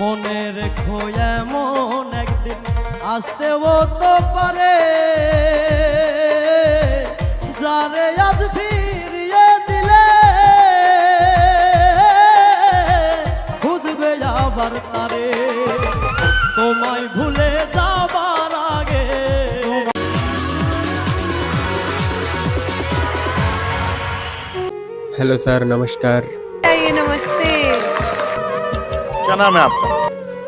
মনে রেখো এমন একদিন আসতেও তো পারে। যারে আজ ফিরিয়ে দিলে খুঁজবে আবার তারে তোমায় ভুলে যাবার আগে। হ্যালো স্যার নমস্কার। নমস্তে। क्या नाम है आपका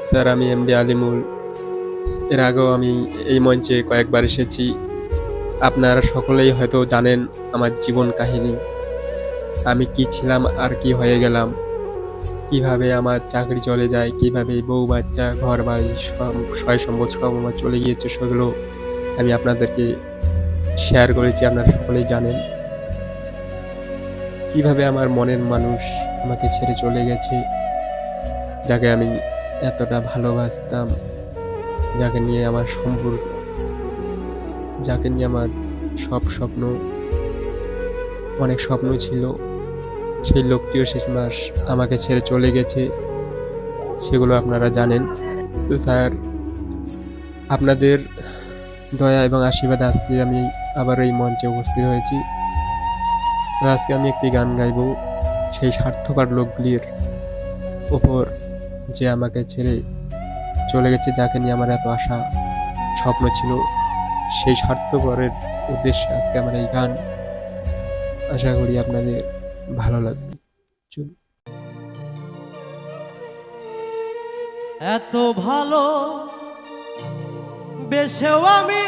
স্যার আমি এমডি আলিমুল এর আগেও আমি এই মঞ্চে কয়েকবার এসেছি আপনারা সকলেই হয়তো জানেন আমার জীবন কাহিনী আমি কি ছিলাম আর কি হয়ে গেলাম কিভাবে আমার চাকরি চলে যায় কিভাবে বউ বাচ্চা ঘর বাড়ি সব সয় সম্পদ সব আমার চলে গিয়েছে সেগুলো আমি আপনাদেরকে শেয়ার করেছি আপনারা সকলেই জানেন কিভাবে আমার মনের মানুষ আমাকে ছেড়ে চলে গেছে যাকে আমি এতটা ভালোবাসতাম, যাকে নিয়ে আমার সম্পর্ক, যাকে নিয়ে আমার সব স্বপ্ন, অনেক স্বপ্ন ছিল। সেই লোকটিও শেষ মাস আমাকে ছেড়ে চলে গেছে, সেগুলো আপনারা জানেন। তো স্যার, আপনাদের দয়া এবং আশীর্বাদ আজকে আমি আবার এই মঞ্চে উপস্থিত হয়েছি। আজকে আমি একটি গান গাইব, সেই স্বার্থপর লোকগুলির ওপর যে আমাকে ছেড়ে চলে গেছে, যাকে নিয়ে আমার এত আশা, স্বপ্ন ছিল, সেই স্বার্থপরের উদ্দেশ্যে আজকে আমার এই গান আশা করি আপনাদের ভালো লাগবে। এত ভালো বেশেও আমি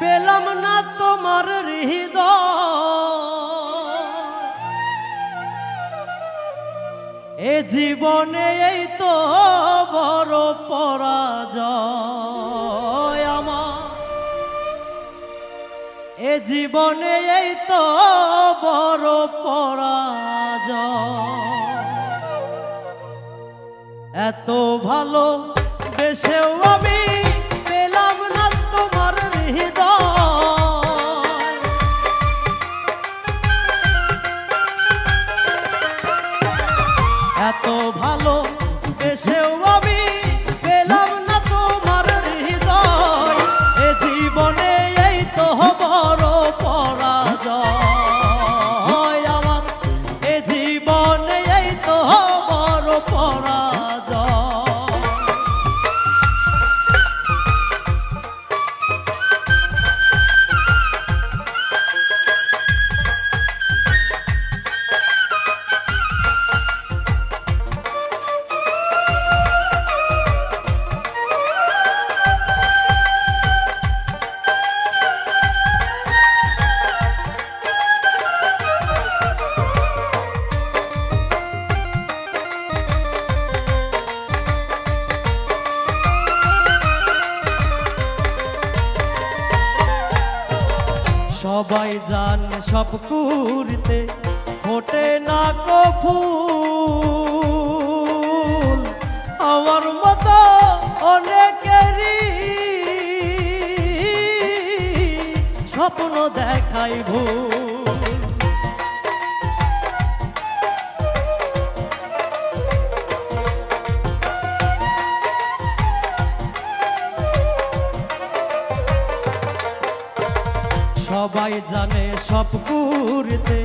পেলাম না তোমার হৃদয়। এ জীবনে এই তো বড় পরাজয় আমার। এ জীবনে এই তো বড় পরাজয়। এত ভালো দেশেও দেশেও সবাই জান সব কুরতে ফোটে না কফু আমার মতো অনেকেরই স্বপ্ন দেখাই ভুল। সবাই জানে সব কুরতে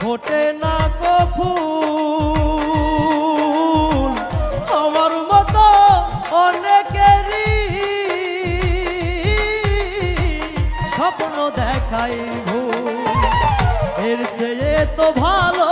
ভোটে না গো ফুল। আমার মতো অনেকেরই স্বপ্ন দেখাই ভুল। এর চেয়ে তো ভালো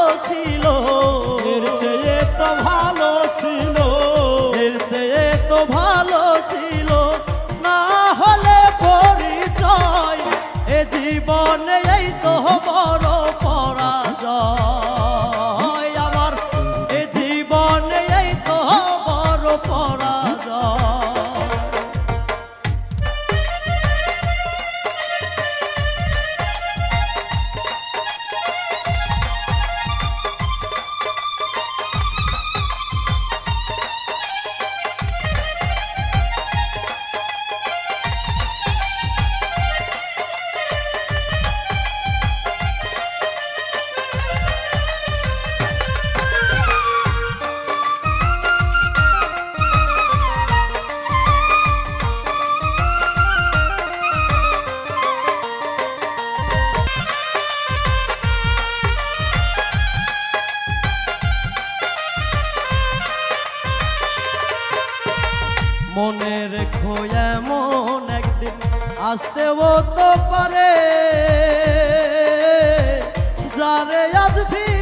মনে রেখো এমন একদিন আসতেও তো পারে। যারে আজ ফিরিয়ে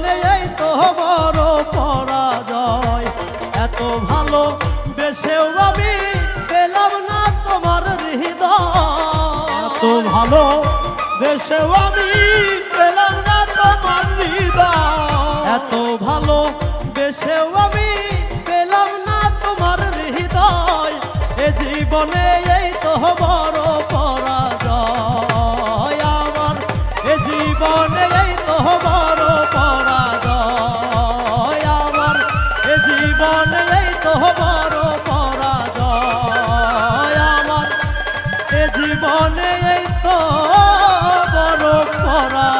জীবনে এই তো বড় পরাজয়। এত ভালো বেশেও আমি পেলাম না তোমার হৃদয়। এত ভালো বেশেও আমি বড় পরাজয় আমার। এ জীবনে এই তো বড় পরাজয়।